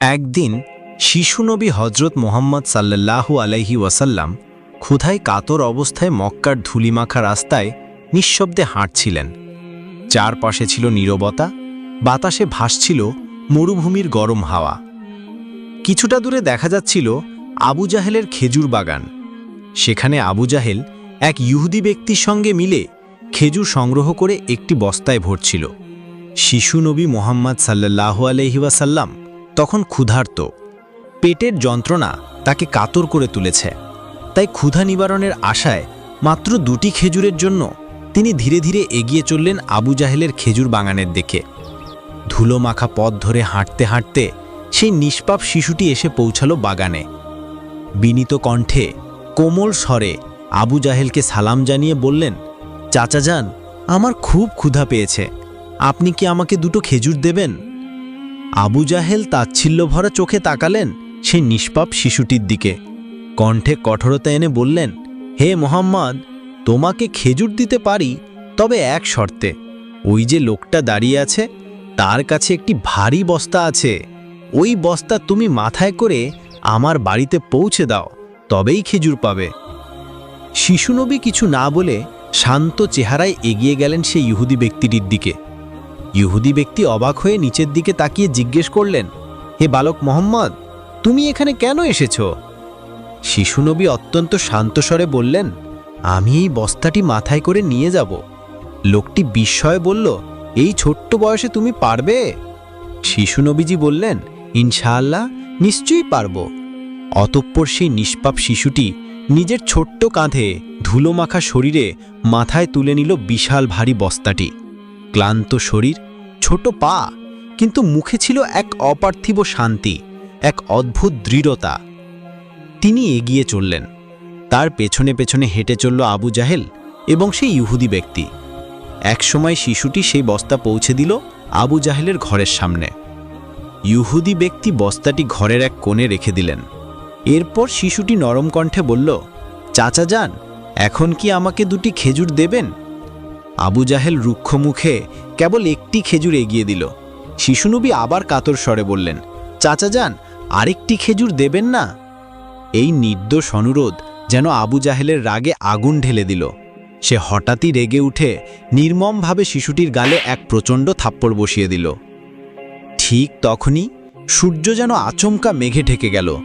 একদিন শিশুনবী হজরত মোহাম্মদ সাল্লাল্লাহু আলাইহি ওয়াসাল্লাম ক্ষুধায় কাতর অবস্থায় মক্কার ধুলিমাখা রাস্তায় নিঃশব্দে হাঁটছিলেন। চারপাশে ছিল নীরবতা, বাতাসে ভাসছিল মরুভূমির গরম হাওয়া। কিছুটা দূরে দেখা যাচ্ছিল আবু জাহেলের খেজুর বাগান। সেখানে আবু জাহেল এক ইহুদি ব্যক্তির সঙ্গে মিলে খেজুর সংগ্রহ করে একটি বস্তায় ভরছিল। শিশু নবী মোহাম্মদ সাল্লাহ আলহিবাসাল্লাম তখন ক্ষুধার্ত। পেটের যন্ত্রণা তাকে কাতর করে তুলেছে। তাই ক্ষুধা নিবারণের আশায় মাত্র দুটি খেজুরের জন্য তিনি ধীরে ধীরে এগিয়ে চললেন আবু জাহেলের খেজুর বাগানের দিকে। ধুলো মাখা পথ ধরে হাঁটতে হাঁটতে সেই নিষ্পাপ শিশুটি এসে পৌঁছালো বাগানে। বিনীত কণ্ঠে কোমল স্বরে আবু জাহেলকে সালাম জানিয়ে বললেন, চাচা যান, আমার খুব ক্ষুধা পেয়েছে। আপনি কি আমাকে দুটো খেজুর দেবেন? আবু জাহেল তাচ্ছিল্য ভরা চোখে তাকালেন সেই নিষ্পাপ শিশুটির দিকে। কণ্ঠে কঠোরতা এনে বললেন, হে মোহাম্মদ, তোমাকে খেজুর দিতে পারি, তবে এক শর্তে। ওই যে লোকটা দাঁড়িয়ে আছে, তার কাছে একটি ভারী বস্তা আছে। ওই বস্তা তুমি মাথায় করে আমার বাড়িতে পৌঁছে দাও, তবেই খেজুর পাবে। শিশুনবী কিছু না বলে শান্ত চেহারায় এগিয়ে গেলেন সেই ইহুদি ব্যক্তিটির দিকে। ইহুদি ব্যক্তি অবাক হয়ে নিচের দিকে তাকিয়ে জিজ্ঞেস করলেন, হে বালক মোহাম্মদ, তুমি এখানে কেন এসেছ? শিশুনবী অত্যন্ত শান্তস্বরে বললেন, আমি এই বস্তাটি মাথায় করে নিয়ে যাব। লোকটি বিস্ময়ে বলল, এই ছোট্ট বয়সে তুমি পারবে? শিশুনবীজি বললেন, ইনশাআল্লাহ, নিশ্চয়ই পারব। অতঃপর সেই নিষ্পাপ শিশুটি নিজের ছোট্ট কাঁধে ধুলোমাখা শরীরে মাথায় তুলে নিল বিশাল ভারী বস্তাটি। ক্লান্ত শরীর, ছোট পা, কিন্তু মুখে ছিল এক অপার্থিব শান্তি, এক অদ্ভুত দৃঢ়তা। তিনি এগিয়ে চললেন। তার পেছনে পেছনে হেঁটে চলল আবু জাহেল এবং সেই ইহুদি ব্যক্তি। একসময় শিশুটি সেই বস্তা পৌঁছে দিল আবু জাহেলের ঘরের সামনে। ইহুদি ব্যক্তি বস্তাটি ঘরের এক কোণে রেখে দিলেন। এরপর শিশুটি নরম কণ্ঠে বলল, চাচা যান, এখন কি আমাকে দুটি খেজুর দেবেন? আবু জাহেল রুক্ষ মুখে কেবল একটি খেজুর এগিয়ে দিল। শিশুনবী আবার কাতর স্বরে বললেন, চাচা যান, আরেকটি খেজুর দেবেন না? এই নির্দোষ অনুরোধ যেন আবু জাহেলের রাগে আগুন ঢেলে দিল। সে হঠাৎই রেগে উঠে নির্মমভাবে শিশুটির গালে এক প্রচণ্ড থাপ্পড় বসিয়ে দিল। ঠিক তখনই সূর্য যেন আচমকা মেঘে ঢেকে গেল।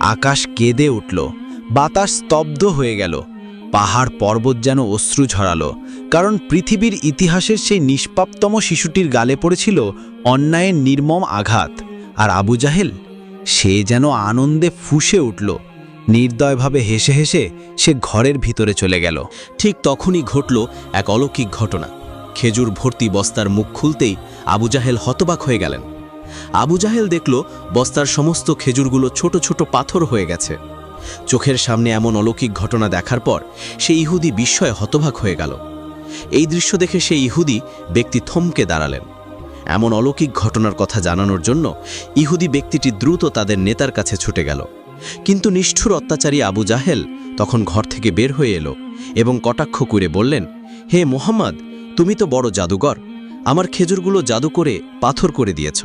আকাশ কেঁদে উঠল, বাতাস স্তব্ধ হয়ে গেল, পাহাড় পর্বত যেন অশ্রু ঝরালো কারণ পৃথিবীর ইতিহাসের সেই নিষ্পাপতম শিশুটির গালে পড়েছিল অন্যায়ের নির্মম আঘাত। আর আবু জাহেল, সে যেন আনন্দে ফুঁসে উঠল। নির্দয়ভাবে হেসে হেসে সে ঘরের ভিতরে চলে গেল। ঠিক তখনই ঘটল এক অলৌকিক ঘটনা। খেজুর ভর্তি বস্তার মুখ খুলতেই আবু জাহেল হতবাক হয়ে গেলেন। আবু জাহেল দেখল বস্তার সমস্ত খেজুরগুলো ছোট ছোট পাথর হয়ে গেছে। চোখের সামনে এমন অলৌকিক ঘটনা দেখার পর সে ইহুদি বিস্ময়ে হতবাক হয়ে গেল। এই দৃশ্য দেখে সেই ইহুদি ব্যক্তি থমকে দাঁড়ালেন। এমন অলৌকিক ঘটনার কথা জানানোর জন্য ইহুদি ব্যক্তিটি দ্রুত তাদের নেতার কাছে ছুটে গেল। কিন্তু নিষ্ঠুর অত্যাচারী আবু জাহেল তখন ঘর থেকে বের হয়ে এলো এবং কটাক্ষ করে বললেন, হে মোহাম্মদ, তুমি তো বড় জাদুকর। আমার খেজুরগুলো জাদু করে পাথর করে দিয়েছ।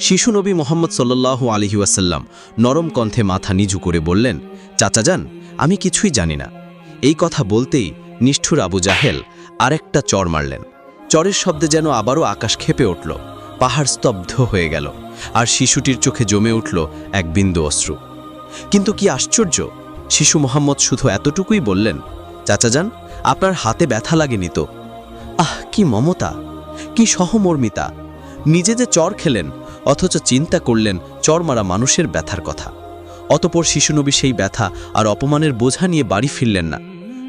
শিশু নবী মোহাম্মদ সাল্লাল্লাহু আলহি ওয়াসাল্লাম নরম কণ্ঠে মাথা নিচু করে বললেন, চাচা যান, আমি কিছুই জানি না। এই কথা বলতেই নিষ্ঠুর আবু জাহেল আরেকটা চর মারলেন। চরের শব্দে যেন আবারও আকাশ খেপে উঠল। পাহাড় স্তব্ধ হয়ে গেল, আর শিশুটির চোখে জমে উঠল এক বিন্দু অশ্রু। কিন্তু কি আশ্চর্য, শিশু মোহাম্মদ শুধু এতটুকুই বললেন, চাচা যান, আপনার হাতে ব্যথা লাগেনি তো? আহ, কি মমতা, কি সহমর্মিতা, নিজে যে চর খেলেন, অথচ চিন্তা করলেন চর মারা মানুষের ব্যথার কথা। অতপর শিশুনবী সেই ব্যথা আর অপমানের বোঝা নিয়ে বাড়ি ফিরলেন না।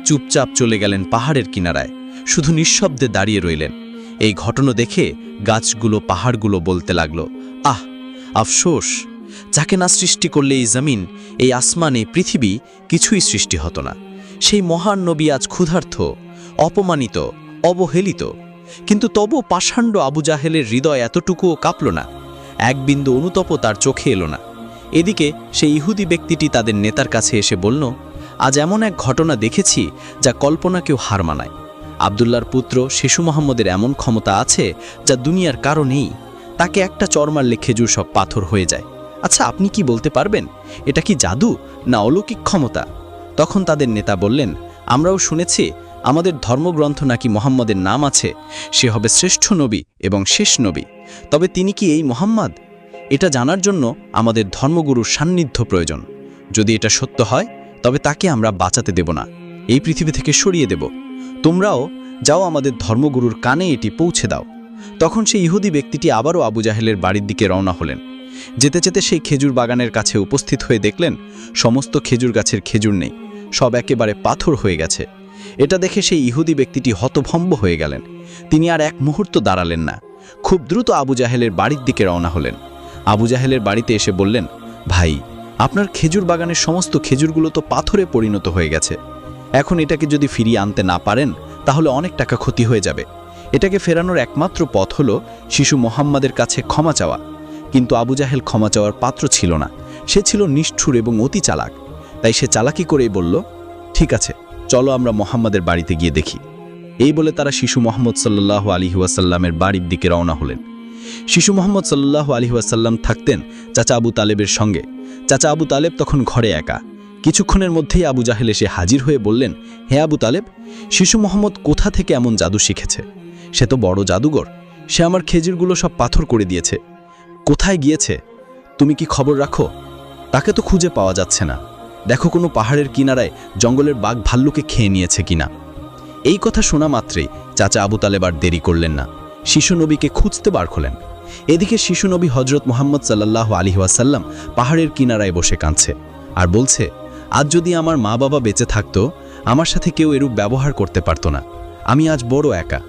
চুপচাপ চলে গেলেন পাহাড়ের কিনারায়। শুধু নিঃশব্দে দাঁড়িয়ে রইলেন। এই ঘটনা দেখে গাছগুলো, পাহাড়গুলো বলতে লাগল, আহ, আফসোস! যাকে না সৃষ্টি করলে এই জমিন, এই আসমানে পৃথিবী কিছুই সৃষ্টি হতো না। সেই মহান নবী আজ ক্ষুধার্থ অপমানিত, অবহেলিত। কিন্তু তবু পাষাণ্ড আবু জাহেলের হৃদয় এতটুকুও কাঁপল না। এক বিন্দু অনুতপ তার চোখে এলো না। এদিকে সেই ইহুদি ব্যক্তিটি তাদের নেতার কাছে এসে বলল, আজ এমন এক ঘটনা দেখেছি যা কল্পনাকেও হার মানায়। আবদুল্লার পুত্র শিশু মোহাম্মদের এমন ক্ষমতা আছে যা দুনিয়ার কারও নেই। তাকে একটা চর মারলে খেজুর সব পাথর হয়ে যায়। আচ্ছা আপনি কি বলতে পারবেন? এটা কি জাদু না অলৌকিক ক্ষমতা? তখন তাদের নেতা বললেন, আমরাও শুনেছি আমাদের ধর্মগ্রন্থ নাকি মোহাম্মদের নাম আছে। সে হবে শ্রেষ্ঠ নবী এবং শেষ নবী। তবে তিনি কি এই মোহাম্মদ? এটা জানার জন্য আমাদের ধর্মগুরুর সান্নিধ্য প্রয়োজন। যদি এটা সত্য হয়, তবে তাকে আমরা বাঁচাতে দেব না। এই পৃথিবী থেকে সরিয়ে দেব। তোমরাও যাও আমাদের ধর্মগুরুর কানে এটি পৌঁছে দাও। তখন সেই ইহুদি ব্যক্তিটি আবারও আবু জাহেলের বাড়ির দিকে রওনা হলেন। যেতে যেতে সেই খেজুর বাগানের কাছে উপস্থিত হয়ে দেখলেন, সমস্ত খেজুর গাছের খেজুর নেই, সব একেবারে পাথর হয়ে গেছে। এটা দেখে সেই ইহুদি ব্যক্তিটি হতভম্ব হয়ে গেলেন। তিনি আর এক মুহূর্ত দাঁড়ালেন না। খুব দ্রুত আবু জাহেলের বাড়ির দিকে রওনা হলেন। আবু জাহেলের বাড়িতে এসে বললেন, ভাই, আপনার খেজুর বাগানের সমস্ত খেজুরগুলো তো পাথরে পরিণত হয়ে গেছে। এখন এটাকে যদি ফিরিয়ে আনতে না পারেন, তাহলে অনেক টাকা ক্ষতি হয়ে যাবে। এটাকে ফেরানোর একমাত্র পথ হল শিশু মোহাম্মদের কাছে ক্ষমা চাওয়া। কিন্তু আবু জাহেল ক্ষমা চাওয়ার পাত্র ছিল না। সে ছিল নিষ্ঠুর এবং অতি চালাক। তাই সে চালাকি করেই বলল, ঠিক আছে, চলো আমরা মোহাম্মদের বাড়িতে গিয়ে দেখি। এই বলে তারা শিশু মোহাম্মদ সাল্লাহ আলী ওয়াসাল্লামের বাড়ির দিকে রওনা হলেন। শিশু মোহাম্মদ সাল্লাহ আলী ওয়াসাল্লাম থাকতেন চাচা আবু তালেবের সঙ্গে। চাচা আবু তালেব তখন ঘরে একা। কিছুক্ষণের মধ্যেই আবু জাহেল এসে হাজির হয়ে বললেন, হে আবু তালেব, শিশু মোহাম্মদ কোথা থেকে এমন জাদু শিখেছে? সে তো বড় জাদুঘর সে আমার খেজুরগুলো সব পাথর করে দিয়েছে। কোথায় গিয়েছে? তুমি কি খবর রাখো? তাকে তো খুঁজে পাওয়া যাচ্ছে না। দেখো কোনো পাহাড়ের কিনারায় জঙ্গলের বাঘ ভাল্লুকে খেয়ে নিয়েছে কিনা? এই কথা শোনা মাত্রেই চাচা আবু তালেব আর দেরি করলেন না। শিশু নবীকে খুঁজতে বার খোলেন এদিকে শিশু নবী হজরত মোহাম্মদ সাল্লাহ আলী ওয়াসাল্লাম পাহাড়ের কিনারায় বসে কাঁদছে আর বলছে আজ যদি আমার মা বাবা বেঁচে থাকতো, আমার সাথে কেউ এরূপ ব্যবহার করতে পারতো না। আমি আজ বড় একা।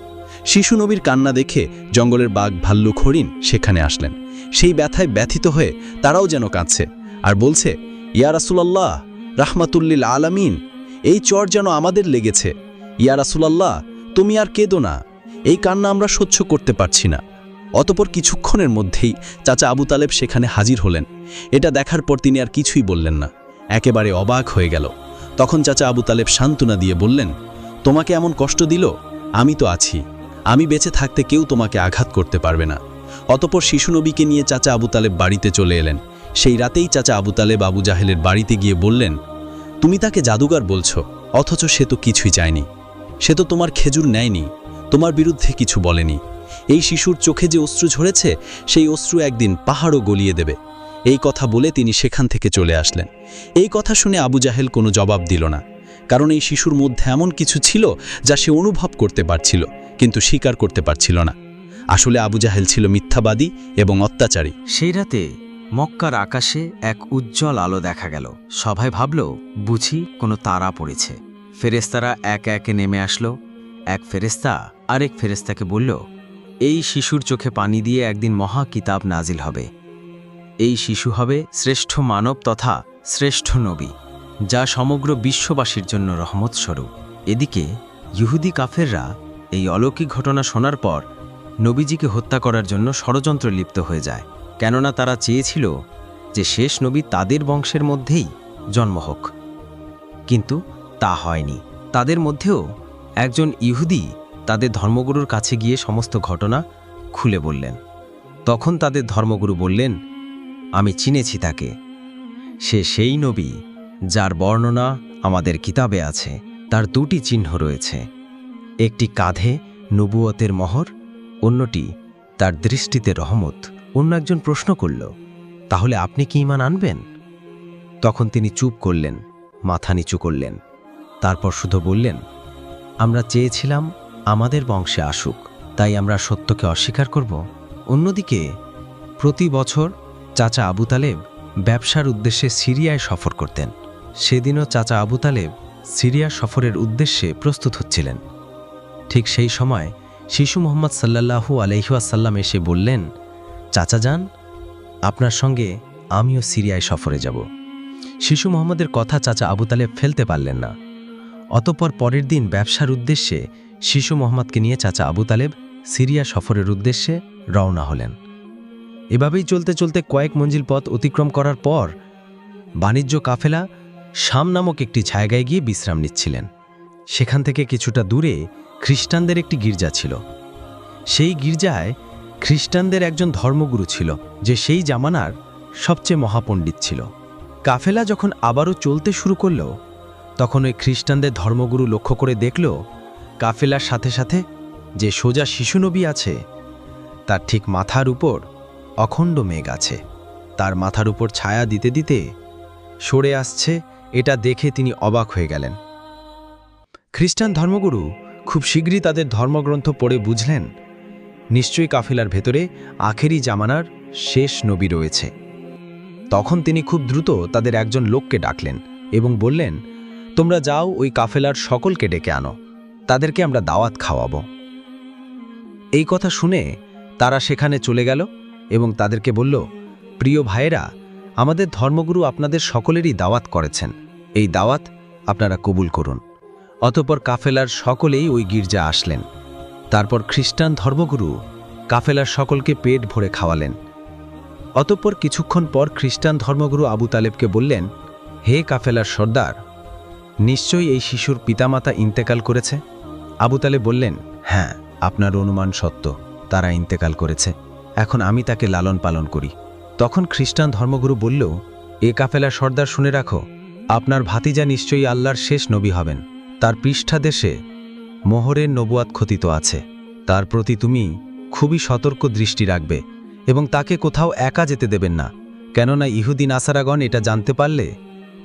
শিশু নবীর কান্না দেখে জঙ্গলের বাঘ ভাল্লুক হরিণ সেখানে আসলেন। সেই ব্যথায় ব্যথিত হয়ে তারাও যেন কাঁদছে আর বলছে, ইয়া রাসুলাল্লাহ রাহমাতুল্লিল আলামিন, এই চর যেন আমাদের লেগেছে। ইয়া রাসুলাল্লাহ, তুমি আর কেঁদো না। এই কান্না আমরা সহ্য করতে পারছি না। অতপর কিছুক্ষণের মধ্যেই চাচা আবু তালেব সেখানে হাজির হলেন। এটা দেখার পর তিনি আর কিছুই বললেন না। একেবারে অবাক হয়ে গেল। তখন চাচা আবু তালেব সান্ত্বনা দিয়ে বললেন, তোমাকে এমন কষ্ট দিল? আমি তো আছি। আমি বেঁচে থাকতে কেউ তোমাকে আঘাত করতে পারবে না। অতপর শিশু নবীকে নিয়ে চাচা আবু তালেব বাড়িতে চলে এলেন। সেই রাতেই চাচা আবু তালেব আবু জাহেলের বাড়িতে গিয়ে বললেন, তুমি তাকে জাদুগার বলছো, অথচ সে তো কিছুই চায়নি। সে তো তোমার খেজুর নেয়নি, তোমার বিরুদ্ধে কিছু বলেনি। এই শিশুর চোখে যে অশ্রু ঝরেছে, সেই অশ্রু একদিন পাহাড়ও গলিয়ে দেবে। এই কথা বলে তিনি সেখান থেকে চলে আসলেন। এই কথা শুনে আবু জাহেল কোনো জবাব দিল না, কারণ এই শিশুর মধ্যে এমন কিছু ছিল যা সে অনুভব করতে পারছিল, কিন্তু স্বীকার করতে পারছিল না। আসলে আবু জাহেল ছিল মিথ্যাবাদী এবং অত্যাচারী। সেই রাতে মক্কার আকাশে এক উজ্জ্বল আলো দেখা গেল। সবাই ভাবল, বুঝি কোনো তারা পড়েছে। ফেরেস্তারা এক একে নেমে আসলো। এক ফেরেস্তা আরেক ফেরেস্তাকে বলল, এই শিশুর চোখে পানি দিয়ে একদিন মহা কিতাব নাজিল হবে। এই শিশু হবে শ্রেষ্ঠ মানব তথা শ্রেষ্ঠ নবী, যা সমগ্র বিশ্ববাসীর জন্য রহমত স্বরূপ এদিকে ইহুদি কাফেররা এই অলৌকিক ঘটনা শোনার পর নবীজিকে হত্যা করার জন্য ষড়যন্ত্র লিপ্ত হয়ে যায়, কেননা তারা চেয়েছিল যে শেষ নবী তাদের বংশের মধ্যেই জন্ম হোক। কিন্তু তা হয়নি। তাদের মধ্যেও একজন ইহুদি তাদের ধর্মগুরুর কাছে গিয়ে সমস্ত ঘটনা খুলে বললেন। তখন তাদের ধর্মগুরু বললেন আমি চিনেছি তাকে। সে সেই নবী যার বর্ণনা আমাদের কিতাবে আছে। তার দুটি চিহ্ন রয়েছে। একটি কাঁধে নবুয়তের মহর, অন্যটি তার দৃষ্টিতে রহমত। অন্য একজন প্রশ্ন করল, তাহলে আপনি কি ইমান আনবেন? তখন তিনি চুপ করলেন, মাথা নিচু করলেন। তারপর শুধু বললেন, আমরা চেয়েছিলাম আমাদের বংশে আসুক, তাই আমরা সত্যকে অস্বীকার করব। অন্যদিকে প্রতি বছর চাচা আবু তালেব ব্যবসার উদ্দেশ্যে সিরিয়ায় সফর করতেন। সেদিনও চাচা আবু তালেব সিরিয়া সফরের উদ্দেশ্যে প্রস্তুত হচ্ছিলেন। ঠিক সেই সময় শিশু মোহাম্মদ সাল্লাল্লাহু আলহিহাসাল্লাম এসে বললেন, চাচা যান, আপনার সঙ্গে আমিও সিরিয়ায় সফরে যাব। শিশু মোহাম্মদের কথা চাচা আবু তালেব ফেলতে পারলেন না। অতপর পরের দিন ব্যবসার উদ্দেশ্যে শিশু মোহাম্মদকে নিয়ে চাচা আবু তালেব সিরিয়া সফরের উদ্দেশ্যে রওনা হলেন। এভাবেই চলতে চলতে কয়েক মঞ্জিল পথ অতিক্রম করার পর বাণিজ্য কাফেলা শাম নামক একটি জায়গায় গিয়ে বিশ্রাম নিচ্ছিলেন। সেখান থেকে কিছুটা দূরে খ্রিস্টানদের একটি গির্জা ছিল। সেই গির্জায় খ্রিস্টানদের একজন ধর্মগুরু ছিল, যে সেই জামানার সবচেয়ে মহাপণ্ডিত ছিল। কাফেলা যখন আবারও চলতে শুরু করল, তখন ওই খ্রিস্টানদের ধর্মগুরু লক্ষ্য করে দেখল, কাফেলার সাথে সাথে যে সোজা শিশুনবী আছে, তার ঠিক মাথার উপর অখণ্ড মেঘ আছে। তার মাথার উপর ছায়া দিতে দিতে সরে আসছে, এটা দেখে তিনি অবাক হয়ে গেলেন। খ্রিস্টান ধর্মগুরু খুব শীঘ্রই তাদের ধর্মগ্রন্থ পড়ে বুঝলেন, নিশ্চয়ই কাফেলার ভেতরে আখেরি জামানার শেষ নবী রয়েছে। তখন তিনি খুব দ্রুত তাদের একজন লোককে ডাকলেন এবং বললেন, তোমরা যাও ওই কাফেলার সকলকে ডেকে আনো, তাদেরকে আমরা দাওয়াত খাওয়াবো। এই কথা শুনে তারা সেখানে চলে গেল। এবং তাদেরকে বলল, প্রিয় ভাইয়েরা, আমাদের ধর্মগুরু আপনাদের সকলেরই দাওয়াত করেছেন। এই দাওয়াত আপনারা কবুল করুন। অতপর কাফেলার সকলেই ওই গির্জা আসলেন। তারপর খ্রিস্টান ধর্মগুরু কাফেলার সকলকে পেট ভরে খাওয়ালেন। অতঃপর কিছুক্ষণ পর খ্রিস্টান ধর্মগুরু আবু তালেবকে বললেন, হে কাফেলার সর্দার, নিশ্চয়ই এই শিশুর পিতামাতা ইন্তেকাল করেছে? আবু তালেব বললেন হ্যাঁ আপনার অনুমান সত্য, তারা ইন্তেকাল করেছে। এখন আমি তাকে লালন পালন করি। তখন খ্রিস্টান ধর্মগুরু বলল, এ কাফেলা সর্দার শুনে রাখো, আপনার ভাতিজা নিশ্চয়ই আল্লাহর শেষ নবী হবেন। তার পৃষ্ঠাদেশে মোহরের নবুয়াত খতিত আছে। তার প্রতি তুমি খুবই সতর্ক দৃষ্টি রাখবে এবং তাকে কোথাও একা যেতে দেবেন না। কেননা ইহুদিন আসারাগণ এটা জানতে পারলে,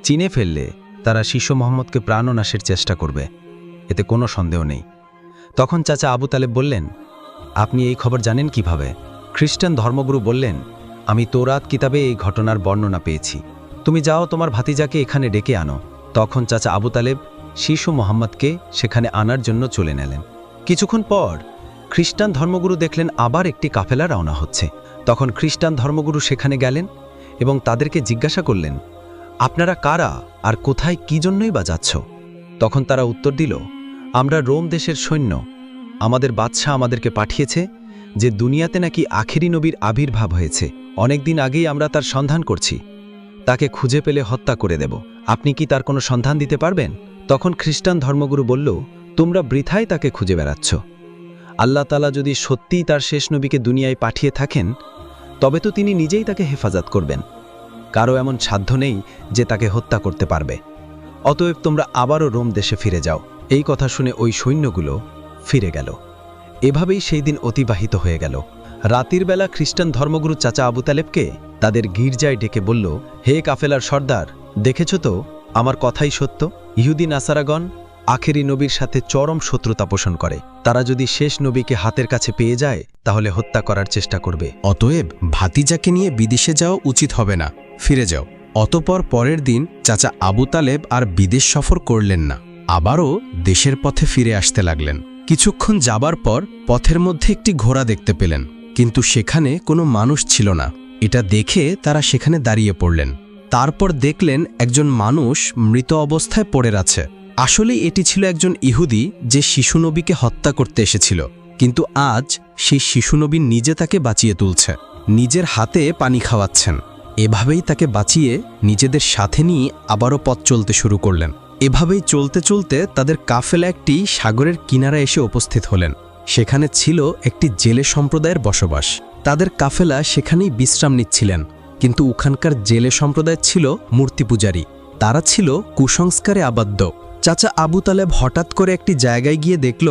চিনে ফেললে তারা শিশু মোহাম্মদকে প্রাণনাশের চেষ্টা করবে। এতে কোনো সন্দেহ নেই। তখন চাচা আবু তালেব বললেন, আপনি এই খবর জানেন কীভাবে? খ্রিস্টান ধর্মগুরু বললেন, আমি তোরাত কিতাবে এই ঘটনার বর্ণনা পেয়েছি। তুমি যাও তোমার ভাতিজাকে এখানে ডেকে আনো। তখন চাচা আবু তালেব শিশু মোহাম্মদকে সেখানে আনার জন্য চলে নেলেন। কিছুক্ষণ পর খ্রিস্টান ধর্মগুরু দেখলেন আবার একটি কাফেলা রওনা হচ্ছে। তখন খ্রিস্টান ধর্মগুরু সেখানে গেলেন এবং তাদেরকে জিজ্ঞাসা করলেন, আপনারা কারা আর কোথায় কি জন্যই বা যাচ্ছ? তখন তারা উত্তর দিল, আমরা রোম দেশের সৈন্য। আমাদের বাদশাহ আমাদেরকে পাঠিয়েছে যে দুনিয়াতে নাকি আখেরি নবীর আবির্ভাব হয়েছে, অনেকদিন আগেই আমরা তার সন্ধান করছি। তাকে খুঁজে পেলে হত্যা করে দেব। আপনি কি তার কোনো সন্ধান দিতে পারবেন? তখন খ্রিস্টান ধর্মগুরু বলল, তোমরা বৃথায় তাকে খুঁজে বেড়াচ্ছ। আল্লাহ তালা যদি সত্যিই তার শেষ নবীকে দুনিয়ায় পাঠিয়ে থাকেন, তবে তো তিনি নিজেই তাকে হেফাজত করবেন। কারও এমন সাধ্য নেই যে তাকে হত্যা করতে পারবে। অতএব তোমরা আবারও রোম দেশে ফিরে যাও। এই কথা শুনে ওই সৈন্যগুলো ফিরে গেল। এভাবেই সেই দিন অতিবাহিত হয়ে গেল। রাতের বেলা খ্রিস্টান ধর্মগুরু চাচা আবু তালেবকে তাদের গির্জায় ডেকে বলল, হে কাফেলার সর্দার, দেখেছ তো, আমার কথাই সত্য? ইহুদি নাসারাগণ আখেরি নবীর সাথে চরম শত্রুতা পোষণ করে। তারা যদি শেষ নবীকে হাতের কাছে পেয়ে যায়, তাহলে হত্যা করার চেষ্টা করবে। অতএব ভাতিজাকে নিয়ে বিদেশে যাওয়া উচিত হবে না, ফিরে যাও। অতপর পরের দিন চাচা আবু তালেব আর বিদেশ সফর করলেন না। আবারও দেশের পথে ফিরে আসতে লাগলেন। কিছুক্ষণ যাবার পর পথের মধ্যে একটি ঘোড়া দেখতে পেলেন, কিন্তু সেখানে কোনো মানুষ ছিল না। এটা দেখে তারা সেখানে দাঁড়িয়ে পড়লেন। তারপর দেখলেন একজন মানুষ মৃত অবস্থায় পড়ে আছে। আসলে এটি ছিল একজন ইহুদি যে শিশু নবীকে হত্যা করতে এসেছিল, কিন্তু আজ সেই শিশু নবী নিজে তাকে বাঁচিয়ে তুলছে। নিজের হাতে পানি খাওয়াচ্ছেন। এভাবেই তাকে বাঁচিয়ে নিজেদের সাথে নিয়ে আবারও পথ চলতে শুরু করলেন। এভাবেই চলতে চলতে তাদের কাফেলা একটি সাগরের কিনারা এসে উপস্থিত হলেন। সেখানে ছিল একটি জেলে সম্প্রদায়ের বসবাস। তাদের কাফেলা সেখানেই বিশ্রাম নিচ্ছিলেন, কিন্তু ওখানকার জেলে সম্প্রদায় ছিল মূর্তি পূজারী। তারা ছিল কুসংস্কারে আবদ্ধ। চাচা আবু তালেব হঠাৎ করে একটি জায়গায় গিয়ে দেখল,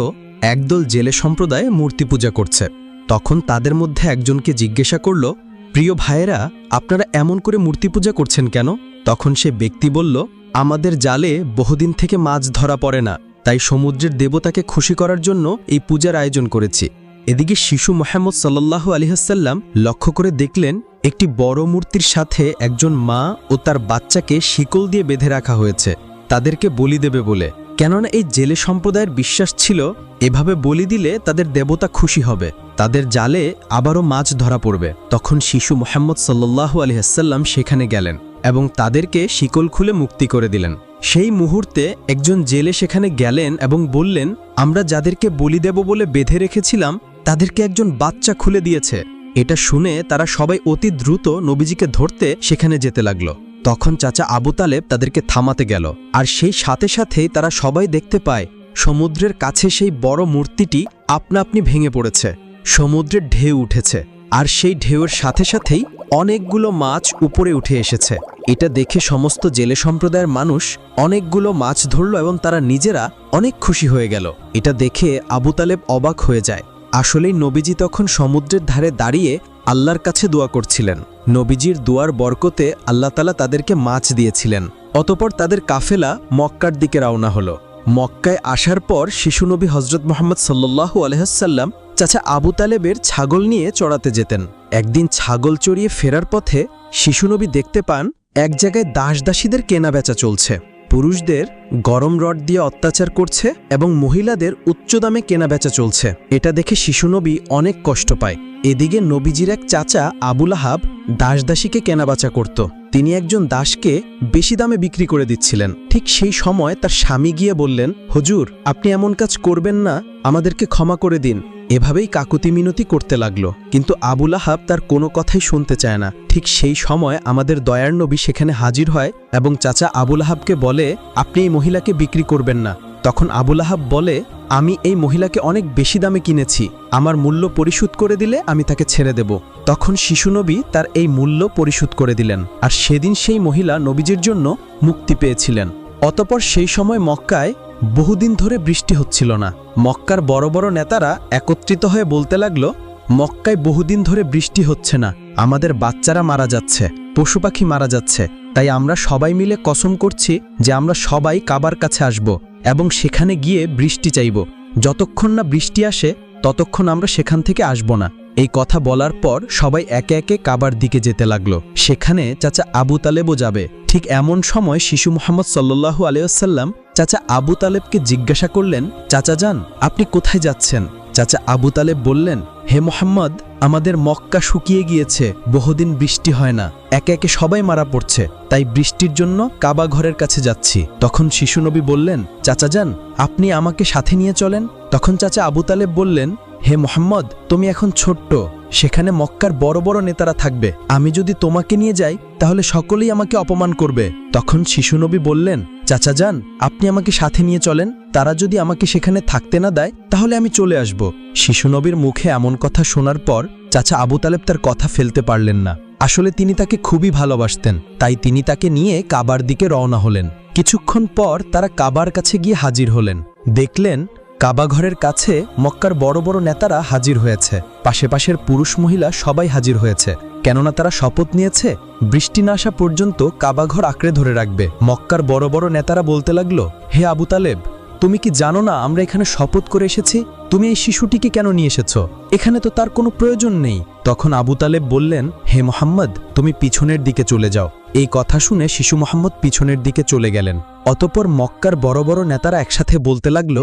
একদল জেলে সম্প্রদায় মূর্তি পূজা করছে। তখন তাদের মধ্যে একজনকে জিজ্ঞাসা করল, প্রিয় ভাইয়েরা, আপনারা এমন করে মূর্তি পূজা করছেন কেন? তখন সে ব্যক্তি বলল আমাদের জালে বহুদিন থেকে মাছ ধরা পড়ে না, তাই সমুদ্রের দেবতাকে খুশি করার জন্য এই পূজার আয়োজন করেছি। এদিকে শিশু মোহাম্মদ সাল্লাহ আলিহাসাল্লাম লক্ষ্য করে দেখলেন, একটি বড় মূর্তির সাথে একজন মা ও তার বাচ্চাকে শিকল দিয়ে বেঁধে রাখা হয়েছে। তাদেরকে বলি দেবে বলে। কেননা এই জেলে সম্প্রদায়ের বিশ্বাস ছিল, এভাবে বলি দিলে তাদের দেবতা খুশি হবে। তাদের জালে আবারও মাছ ধরা পড়বে। তখন শিশু মোহাম্মদ সাল্লাহ আলহাসাল্লাম সেখানে গেলেন। এবং তাদেরকে শিকল খুলে মুক্তি করে দিলেন। সেই মুহূর্তে একজন জেলে সেখানে গেলেন এবং বললেন, আমরা যাদেরকে বলি দেব বলে বেঁধে রেখেছিলাম, তাদেরকে একজন বাচ্চা খুলে দিয়েছে। এটা শুনে তারা সবাই অতি দ্রুত নবীজিকে ধরতে সেখানে যেতে লাগল। তখন চাচা আবু তালেব তাদেরকে থামাতে গেল। আর সেই সাথে সাথেই তারা সবাই দেখতে পায়, সমুদ্রের কাছে সেই বড় মূর্তিটি আপনা আপনি ভেঙে পড়েছে। সমুদ্রের ঢেউ উঠেছে। আর সেই ঢেউয়ের সাথে সাথেই অনেকগুলো মাছ উপরে উঠে এসেছে। এটা দেখে সমস্ত জেলে সম্প্রদায়ের মানুষ অনেকগুলো মাছ ধরল এবং তারা নিজেরা অনেক খুশি হয়ে গেল। এটা দেখে আবু তালেব অবাক হয়ে যায়। আসলেই নবীজি তখন সমুদ্রের ধারে দাঁড়িয়ে আল্লাহর কাছে দোয়া করছিলেন। নবীজির দোয়ার বরকতে আল্লাহ তালা তাদেরকে মাছ দিয়েছিলেন। অতপর তাদের কাফেলা মক্কার দিকে রওনা হলো। মক্কায় আসার পর শিশুনবী হজরত মোহাম্মদ সাল্লু আলহাসাল্লাম চাচা আবু তালেবের ছাগল নিয়ে চড়াতে যেতেন। একদিন ছাগল চড়িয়ে ফেরার পথে শিশুনবী দেখতে পান, এক জায়গায় দাসদাসীদের কেনা বেচা চলছে। পুরুষদের গরম রড দিয়ে অত্যাচার করছে এবং মহিলাদের উচ্চ দামে কেনাবেচা চলছে। এটা দেখে শিশুনবী অনেক কষ্ট পায়। এদিকে নবীজির এক চাচা আবুল আহাব দাসদাসীকে কেনাবেচা করত। তিনি একজন দাসকে বেশি দামে বিক্রি করে দিচ্ছিলেন। ঠিক সেই সময় তার স্বামী গিয়ে বললেন, হুজুর, আপনি এমন কাজ করবেন না, আমাদেরকে ক্ষমা করে দিন। এভাবেই কাকুতি মিনতি করতে লাগল, কিন্তু আবুল আহাব তার কোনো কথাই শুনতে চায় না। ঠিক সেই সময় আমাদের দয়ার নবী সেখানে হাজির হয় এবং চাচা আবুল আহাবকে বলে, আপনি এই মহিলাকে বিক্রি করবেন না। তখন আবুল আহাব বলে, আমি এই মহিলাকে অনেক বেশি দামে কিনেছি। আমার মূল্য পরিশোধ করে দিলে আমি তাকে ছেড়ে দেব। তখন শিশু নবী তার এই মূল্য পরিশোধ করে দিলেন, আর সেদিন সেই মহিলা নবীজির জন্য মুক্তি পেয়েছিলেন। অতপর সেই সময় মক্কায় বহুদিন ধরে বৃষ্টি হচ্ছিল না। মক্কার বড় বড় নেতারা একত্রিত হয়ে বলতে লাগল, মক্কায় বহুদিন ধরে বৃষ্টি হচ্ছে না। আমাদের বাচ্চারা মারা যাচ্ছে, পশু পাখি মারা যাচ্ছে। তাই আমরা সবাই মিলে কসম করছি যে আমরা সবাই কাবার কাছে আসব এবং সেখানে গিয়ে বৃষ্টি চাইব। যতক্ষণ না বৃষ্টি আসে, ততক্ষণ আমরা সেখান থেকে আসব না। এই কথা বলার পর সবাই একে একে কাবার দিকে যেতে লাগল। সেখানে চাচা আবু তালেবও যাবে। ঠিক এমন সময় শিশু মোহাম্মদ সাল্লু আলিয়াল্লাম চাচা আবু তালেবকে জিজ্ঞাসা করলেন, চাচা যান, আপনি কোথায় যাচ্ছেন? চাচা আবু তালেব বললেন, হে মোহাম্মদ, আমাদের মক্কা শুকিয়ে গিয়েছে, বহুদিন বৃষ্টি হয় না। একে একে সবাই মারা পড়ছে, তাই বৃষ্টির জন্য কাবা ঘরের কাছে যাচ্ছি। তখন শিশুনবী বললেন, চাচা যান, আপনি আমাকে সাথে নিয়ে চলেন। তখন চাচা আবু তালেব বললেন হে মোহাম্মদ, তুমি এখন ছোট্ট। সেখানে মক্কার বড় বড় নেতারা থাকবে। আমি যদি তোমাকে নিয়ে যাই, তাহলে সকলেই আমাকে অপমান করবে। তখন শিশুনবী বললেন, চাচা যান, আপনি আমাকে সাথে নিয়ে চলেন। তারা যদি আমাকে সেখানে থাকতে না দেয়, তাহলে আমি চলে আসব। শিশুনবীর মুখে এমন কথা শোনার পর, চাচা আবু তালেব তার কথা ফেলতে পারলেন না। আসলে তিনি তাকে খুবই ভালোবাসতেন। তাই তিনি তাকে নিয়ে কাবার দিকে রওনা হলেন। কিছুক্ষণ পর তারা কাবার কাছে গিয়ে হাজির হলেন। দেখলেন কাবাঘরের কাছে মক্কার বড় বড় নেতারা হাজির হয়েছে। পাশে পাশের পুরুষ মহিলা সবাই হাজির হয়েছে। কেননা তারা শপথ নিয়েছে, বৃষ্টি না আসা পর্যন্ত কাবাঘর আঁকড়ে ধরে রাখবে। মক্কার বড় বড় নেতারা বলতে লাগল, হে আবু তালেব, তুমি কি জানো না আমরা এখানে শপথ করে এসেছি? তুমি এই শিশুটিকে কেন নিয়ে এসেছ? এখানে তো তার কোনো প্রয়োজন নেই। তখন আবু তালেব বললেন, হে মোহাম্মদ, তুমি পিছনের দিকে চলে যাও। এই কথা শুনে শিশু মোহাম্মদ পিছনের দিকে চলে গেলেন। অতপর মক্কার বড় বড় নেতারা একসাথে বলতে লাগল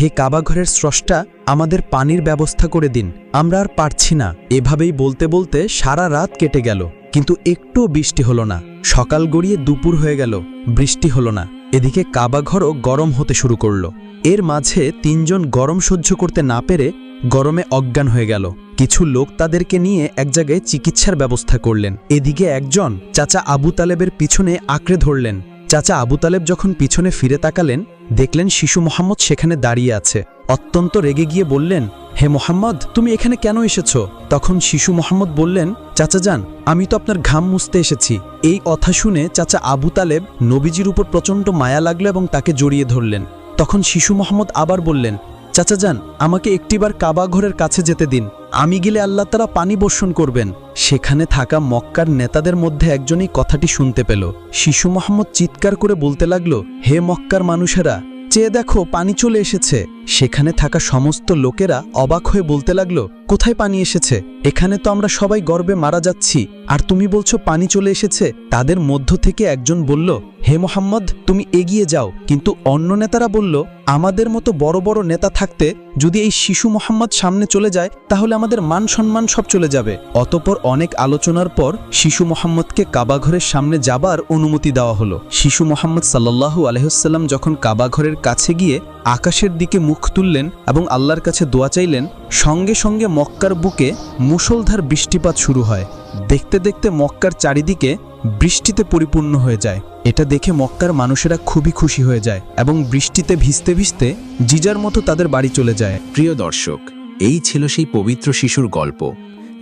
হে কাবাঘরের স্রষ্টা, আমাদের পানির ব্যবস্থা করে দিন। আমরা আর পারছি না। এভাবেই বলতে বলতে সারা রাত কেটে গেল। কিন্তু একটুও বৃষ্টি হলো না। সকাল গড়িয়ে দুপুর হয়ে গেল। বৃষ্টি হলো না। এদিকে কাবাঘরও গরম হতে শুরু করল। এর মাঝে তিনজন গরম সহ্য করতে না পেরে গরমে অজ্ঞান হয়ে গেল। কিছু লোক তাদেরকে নিয়ে এক জায়গায় চিকিৎসার ব্যবস্থা করলেন। এদিকে একজন চাচা আবু তালেবের পিছনে আঁকড়ে ধরলেন। চাচা আবু তালেব যখন পিছনে ফিরে তাকালেন, দেখলেন শিশু মোহাম্মদ সেখানে দাঁড়িয়ে আছে। অত্যন্ত রেগে গিয়ে বললেন, হে মোহাম্মদ, তুমি এখানে কেন এসেছ? তখন শিশু মোহাম্মদ বললেন, চাচা যান, আমি তো আপনার ঘাম মুছতে এসেছি। এই কথা শুনে চাচা আবু তালেব নবীজির উপর প্রচণ্ড মায়া লাগল এবং তাকে জড়িয়ে ধরলেন। তখন শিশু মোহাম্মদ আবার বললেন চাচা যান, আমাকে একটিবার কাবা ঘরের কাছে যেতে দিন। আমি গেলে আল্লাহ তারা পানি বর্ষণ করবেন। সেখানে থাকা মক্কার নেতাদের মধ্যে একজনই কথাটি শুনতে পেল। শিশু মোহাম্মদ চিৎকার করে বলতে লাগল, হে মক্কার মানুষেরা, চেয়ে দেখো পানি চলে এসেছে। সেখানে থাকা সমস্ত লোকেরা অবাক হয়ে বলতে লাগল, কোথায় পানি এসেছে? এখানে তো আমরা সবাই গর্বে মারা যাচ্ছি। আর তুমি বলছো পানি চলে এসেছে? তাদের মধ্য থেকে একজন বলল, হে মোহাম্মদ, তুমি এগিয়ে যাও। কিন্তু অন্য নেতারা বলল, আমাদের মতো বড় বড় নেতা থাকতে যদি এই শিশু মোহাম্মদ সামনে চলে যায়, তাহলে আমাদের মান সম্মান সব চলে যাবে। অতপর অনেক আলোচনার পর শিশু মোহাম্মদকে কাবাঘরের সামনে যাবার অনুমতি দেওয়া হলো। শিশু মোহাম্মদ সাল্লাহু আলহ্লাম যখন কাবাঘরের কাছে গিয়ে আকাশের দিকে মুখ তুললেন এবং আল্লাহর কাছে দোয়া চাইলেন, সঙ্গে সঙ্গে মক্কার বুকে মুষলধার বৃষ্টিপাত শুরু হয়। দেখতে দেখতে মক্কার চারিদিকে বৃষ্টিতে পরিপূর্ণ হয়ে যায়। এটা দেখে মক্কার মানুষেরা খুবই খুশি হয়ে যায় এবং বৃষ্টিতে ভিজতে ভিজতে জিজার মতো তাদের বাড়ি চলে যায়। প্রিয় দর্শক, এই ছিল সেই পবিত্র শিশুর গল্প,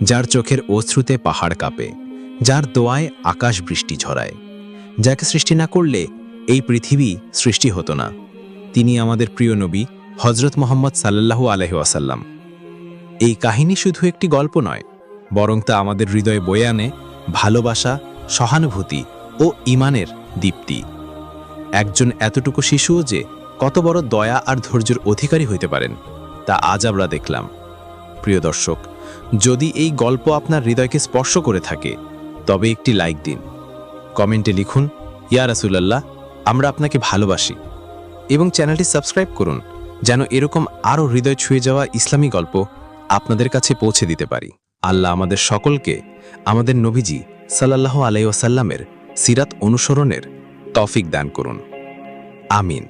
যার চোখের অশ্রুতে পাহাড় কাঁপে, যার দোয়ায় আকাশ বৃষ্টি ঝরায়, যাকে সৃষ্টি না করলে এই পৃথিবী সৃষ্টি হতো না। তিনি আমাদের প্রিয় নবী হজরত মোহাম্মদ সাল্লাল্লাহু আলহি আসাল্লাম এই কাহিনী শুধু একটি গল্প নয়, বরং তা আমাদের হৃদয়ে বয়ে আনে ভালোবাসা, সহানুভূতি ও ইমানের দীপ্তি। একজন এতটুকু শিশুও যে কত বড় দয়া আর ধৈর্যের অধিকারী হইতে পারেন, তা আজ আমরা দেখলাম। প্রিয় দর্শক, যদি এই গল্প আপনার হৃদয়কে স্পর্শ করে থাকে, তবে একটি লাইক দিন। কমেন্টে লিখুন, ইয়া রাসুলাল্লাহ, আমরা আপনাকে ভালোবাসি। এবং চ্যানেলটি সাবস্ক্রাইব করুন, যেন এরকম আরও হৃদয় ছুঁয়ে যাওয়া ইসলামী গল্প আপনাদের কাছে পৌঁছে দিতে পারি। আল্লাহ আমাদের সকলকে আমাদের নবীজি সাল্লাহ আলাই ওসাল্লামের সিরাত অনুসরণের তফিক দান করুন। আমিন।